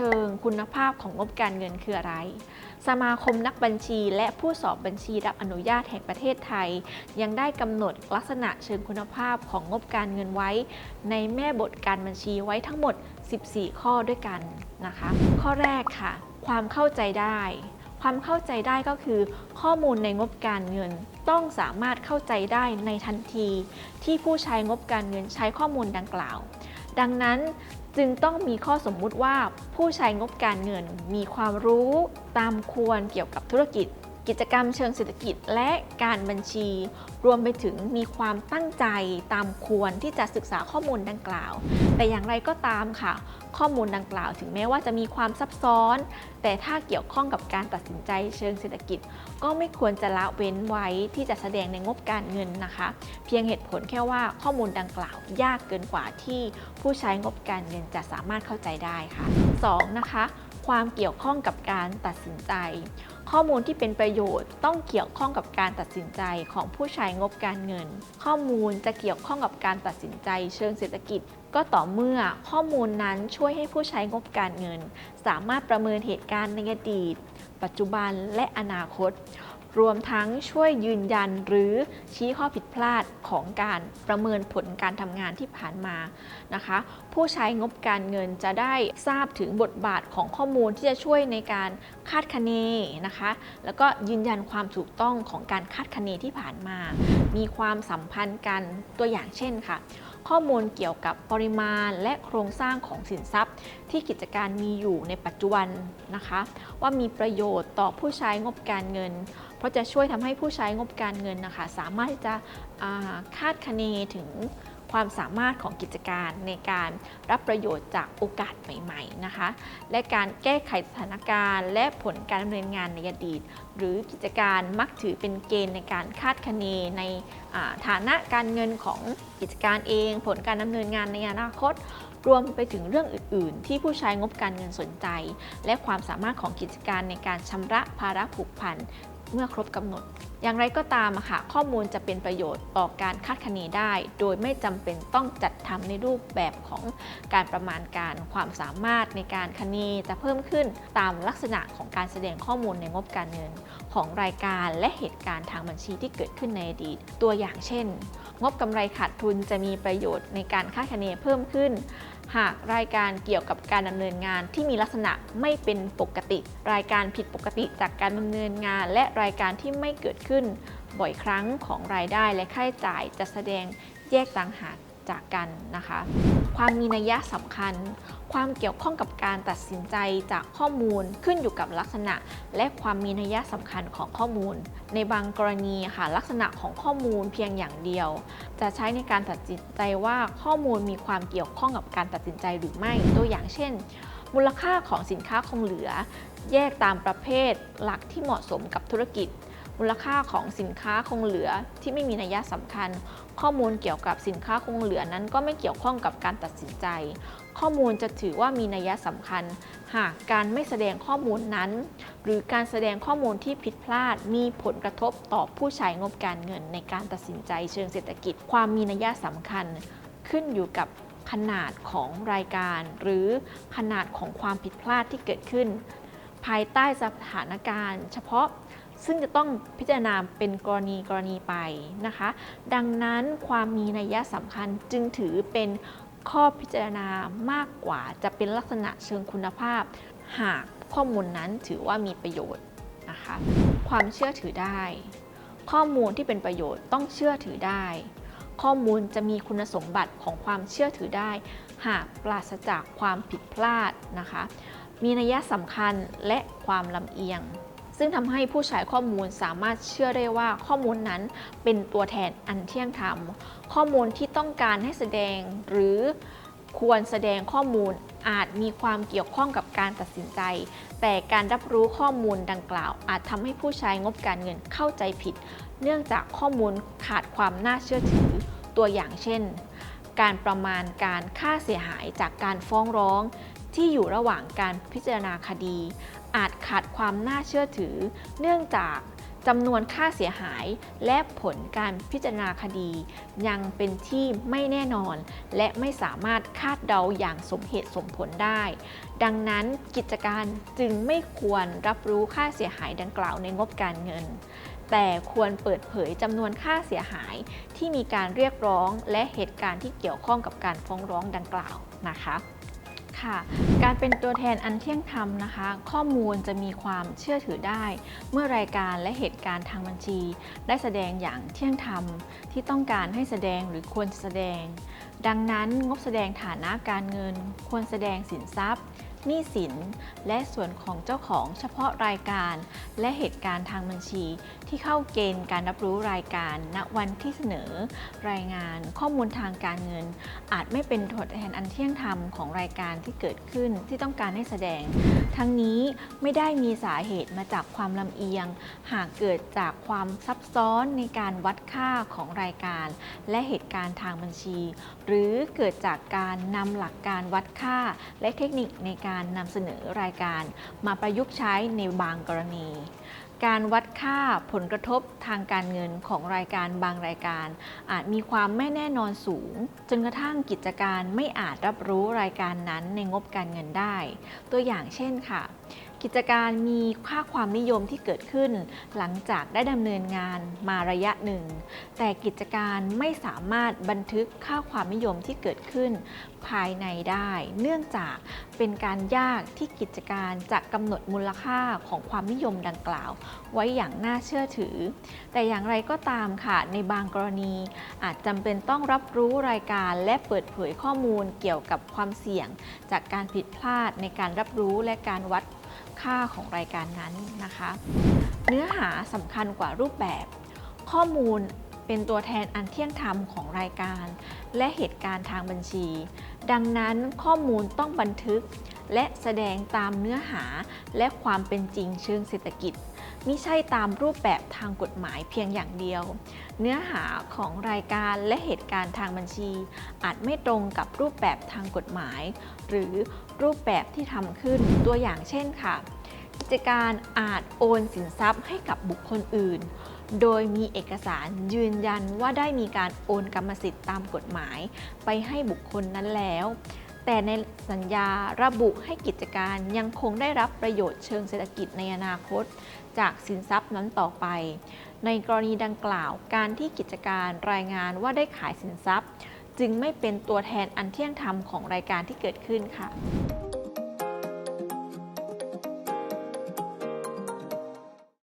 เชิงคุณภาพของงบการเงินคืออะไร สมาคมนักบัญชีและผู้สอบบัญชีรับอนุญาตแห่งประเทศไทย ยังได้กำหนดลักษณะเชิงคุณภาพของงบการเงินไว้ ในแม่บทการบัญชีไว้ทั้งหมด 14 ข้อด้วยกันนะคะ ข้อแรกค่ะ ความเข้าใจได้ความเข้าใจได้ก็คือข้อมูลในงบการเงิน ต้องสามารถเข้าใจได้ในทันที ที่ผู้ใช้งบการเงินใช้ข้อมูลดังกล่าว ดังนั้น จึงต้องมีข้อสมมุติว่าผู้ใช้งบการเงินมีความรู้ตามควรเกี่ยวกับธุรกิจ กิจกรรมเชิงเศรษฐกิจและการบัญชี รวมไปถึงมีความตั้งใจตามควรที่จะศึกษาข้อมูลดังกล่าว แต่อย่างไรก็ตามค่ะ ข้อมูลดังกล่าว ถึงแม้ว่าจะมีความซับซ้อน แต่ถ้าเกี่ยวข้องกับการตัดสินใจเชิงเศรษฐกิจ ก็ไม่ควรจะละเว้นไว้ที่จะแสดงในงบการเงินนะคะ เพียงเหตุผลแค่ว่าข้อมูลดังกล่าว ยากเกินกว่าที่ผู้ใช้งบการเงินจะสามารถเข้าใจได้ค่ะ 2. นะคะ ความเกี่ยวข้องกับการตัดสินใจ ข้อมูลที่เป็นประโยชน์ ต้องเกี่ยวข้องกับการตัดสินใจของผู้ใช้งบการเงิน ข้อมูลจะเกี่ยวข้องกับการตัดสินใจเชิงเศรษฐกิจ ก็ต่อเมื่อข้อมูลนั้นช่วยให้ผู้ใช้งบการเงิน สามารถประเมินเหตุการณ์ในอดีต ปัจจุบันและอนาคต รวมทั้งช่วยยืนยันหรือชี้ข้อผิดพลาดของการประเมินผลการทำงานที่ผ่านมานะคะ ผู้ใช้งบการเงินจะได้ทราบถึงบทบาทของข้อมูลที่จะช่วยในการคาดคะเนนะคะ แล้วก็ยืนยันความถูกต้องของการคาดคะเนที่ผ่านมา มีความสัมพันธ์กันตัวอย่างเช่นค่ะข้อมูลเกี่ยวกับปริมาณและโครงสร้างของสินทรัพย์ ที่กิจการมีอยู่ในปัจจุบันนะคะ ว่ามีประโยชน์ต่อผู้ใช้งบการเงิน เพราะจะช่วยทำให้ผู้ใช้งบการเงินนะคะ สามารถที่จะาคาดคะเนถึง ความสามารถของกิจการในการรับประโยชน์จากโอกาสใหม่ ๆนะคะ และการแก้ไขสถานการณ์ และผลการดำเนินงานในอดีต หรือกิจการมักถือเป็นเกณฑ์ในการคาดคะเนในฐานะการเงินของกิจการเอง ผลการดำเนินงานในอนาคตรวมไปถึงเรื่องอื่น ๆ ที่ผู้ใช้งบการเงินสนใจ และความสามารถของกิจการในการชำระภาระผูกพัน เมื่อครบกำหนด อย่างไรก็ตามค่ะข้อมูลจะเป็นประโยชน์ต่อการคาดคะเนได้ โดยไม่จำเป็นต้องจัดทำในรูปแบบของการประมาณการความสามารถในการคะเนจะเพิ่มขึ้นตามลักษณะของการแสดงข้อมูลในงบการเงิน ของรายการและเหตุการณ์ทางบัญชีที่เกิดขึ้นในอดีต ตัวอย่างเช่น งบกำไรขาดทุนจะมีประโยชน์ในการคาดคะเนเพิ่มขึ้น หากรายการเกี่ยวกับการดำเนินงานที่มีลักษณะไม่เป็นปกติ รายการผิดปกติจากการดำเนินงาน และรายการที่ไม่เกิดขึ้น บ่อยครั้งของรายได้และค่าใช้จ่ายจะแสดงแยกต่างหาก จากกันนะคะ ความมีนัยสำคัญ ความเกี่ยวข้องกับการตัดสินใจจากข้อมูลขึ้นอยู่กับลักษณะ และความมีนัยสำคัญของข้อมูล ในบางกรณีค่ะลักษณะของข้อมูลเพียงอย่างเดียว จะใช้ในการตัดสินใจว่าข้อมูลมีความเกี่ยวข้องกับการตัดสินใจหรือไม่ตัวอย่างเช่น มูลค่าของสินค้าคงเหลือ แยกตามประเภทหลักที่เหมาะสมกับธุรกิจ มูลค่าของสินค้าคงเหลือที่ไม่มีนัยยะสำคัญ ข้อมูลเกี่ยวกับสินค้าคงเหลือนั้นก็ไม่เกี่ยวข้องกับการตัดสินใจ ข้อมูลจะถือว่ามีนัยยะสำคัญ หากการไม่แสดงข้อมูลนั้น หรือการแสดงข้อมูลที่ผิดพลาด มีผลกระทบต่อผู้ใช้งบการเงินในการตัดสินใจเชิงเศรษฐกิจ ความมีนัยยะสำคัญ ขึ้นอยู่กับขนาดของรายการ หรือขนาดของความผิดพลาดที่เกิดขึ้น ภายใต้สถานการณ์ เฉพาะ ซึ่งจะต้องพิจารณาเป็นกรณีกรณีไปนะคะ ดังนั้นความมีนัยสำคัญจึงถือเป็นข้อพิจารณามากกว่าจะเป็นลักษณะเชิงคุณภาพ หากข้อมูลนั้นถือว่ามีประโยชน์นะคะ ความเชื่อถือได้ ข้อมูลที่เป็นประโยชน์ต้องเชื่อถือได้ ข้อมูลจะมีคุณสมบัติของความเชื่อถือได้ หากปราศจากความผิดพลาดนะคะ มีนัยสำคัญและความลำเอียง ซึ่งทำให้ผู้ใช้ข้อมูลสามารถเชื่อได้ว่าข้อมูลนั้นเป็นตัวแทนอันเที่ยงธรรม ข้อมูลที่ต้องการให้แสดงหรือควรแสดงข้อมูลอาจมีความเกี่ยวข้องกับการตัดสินใจ แต่การรับรู้ข้อมูลดังกล่าว อาจทำให้ผู้ใช้งบการเงินเข้าใจผิด เนื่องจากข้อมูลขาดความน่าเชื่อถือตัวอย่างเช่น การประมาณการค่าเสียหายจากการฟ้องร้อง ที่อยู่ระหว่างการพิจารณาคดี อาจขาดความน่าเชื่อถือ เนื่องจากจำนวนค่าเสียหายและผลการพิจารณาคดี ยังเป็นที่ไม่แน่นอน และไม่สามารถคาดเดาอย่างสมเหตุสมผลได้ ดังนั้นกิจการจึงไม่ควรรับรู้ค่าเสียหายดังกล่าวในงบการเงิน แต่ควรเปิดเผยจำนวนค่าเสียหายที่มีการเรียกร้องและเหตุการณ์ที่เกี่ยวข้องกับการฟ้องร้องดังกล่าวนะคะ ค่ะ การเป็นตัวแทนอันเที่ยงธรรมนะคะ ข้อมูลจะมีความเชื่อถือได้ เมื่อรายการและเหตุการณ์ทางบัญชี ได้แสดงอย่างเที่ยงธรรม ที่ต้องการให้แสดงหรือควรแสดง ดังนั้นงบแสดงฐานะการเงิน ควรแสดงสินทรัพย์ หนี้สิน และส่วนของเจ้าของเฉพาะรายการ และเหตุการณ์ทางบัญชี ที่เข้าเกณฑ์การรับรู้รายการ ณวันที่เสนอ รายงานข้อมูลทางการเงิน อาจไม่เป็นตัวแทนอันเที่ยงธรรมของรายการที่เกิดขึ้นที่ต้องการให้แสดง ทั้งนี้ไม่ได้มีสาเหตุมาจากความลำเอียง หากเกิดจากความซับซ้อนในการวัดค่าของรายการ และเหตุการณ์ทางบัญชี หรือเกิดจากการนำหลักการวัดค่าและเทคนิคในการการนำเสนอรายการมาประยุกต์ใช้ในบางกรณี การวัดค่าผลกระทบทางการเงินของรายการบางรายการ อาจมีความไม่แน่นอนสูง จนกระทั่งกิจการไม่อาจรับรู้รายการนั้นในงบการเงินได้ ตัวอย่างเช่นค่ะ กิจการมีค่าความนิยมที่เกิดขึ้น หลังจากได้ดำเนินงานมาระยะหนึ่ง แต่กิจการไม่สามารถบันทึกค่าความนิยมที่เกิดขึ้น ภายในได้ เนื่องจากเป็นการยากที่กิจการจะกำหนดมูลค่าของความนิยมดังกล่าว ไว้อย่างน่าเชื่อถือ แต่อย่างไรก็ตามค่ะ ในบางกรณีอาจจำเป็นต้องรับรู้รายการและเปิดเผยข้อมูลเกี่ยวกับความเสี่ยง จากการผิดพลาดในการรับรู้และการวัด ค่าของรายการนั้นนะคะ เนื้อหาสำคัญกว่ารูปแบบ ข้อมูลเป็นตัวแทนอันเที่ยงธรรมของรายการ และเหตุการณ์ทางบัญชี ดังนั้นข้อมูลต้องบันทึก และแสดงตามเนื้อหาและความเป็นจริงเชิงเศรษฐกิจมิใช่ตามรูปแบบทางกฎหมายเพียงอย่างเดียว เนื้อหาของรายการและเหตุการณ์ทางบัญชี อาจไม่ตรงกับรูปแบบทางกฎหมาย หรือ รูปแบบที่ทำขึ้นตัวอย่างเช่นค่ะ กิจการอาจโอนสินทรัพย์ให้กับบุคคลอื่น โดยมีเอกสารยืนยันว่าได้มีการโอนกรรมสิทธิ์ตามกฎหมาย ไปให้บุคคลนั้นแล้ว แต่ในสัญญาระบุให้กิจการยังคงได้รับประโยชน์เชิงเศรษฐกิจในอนาคต จากสินทรัพย์นั้นต่อไป ในกรณีดังกล่าวการที่กิจการรายงานว่าได้ขายสินทรัพย์ จึงไม่เป็นตัวแทนอันเที่ยงธรรมของรายการที่เกิดขึ้นค่ะ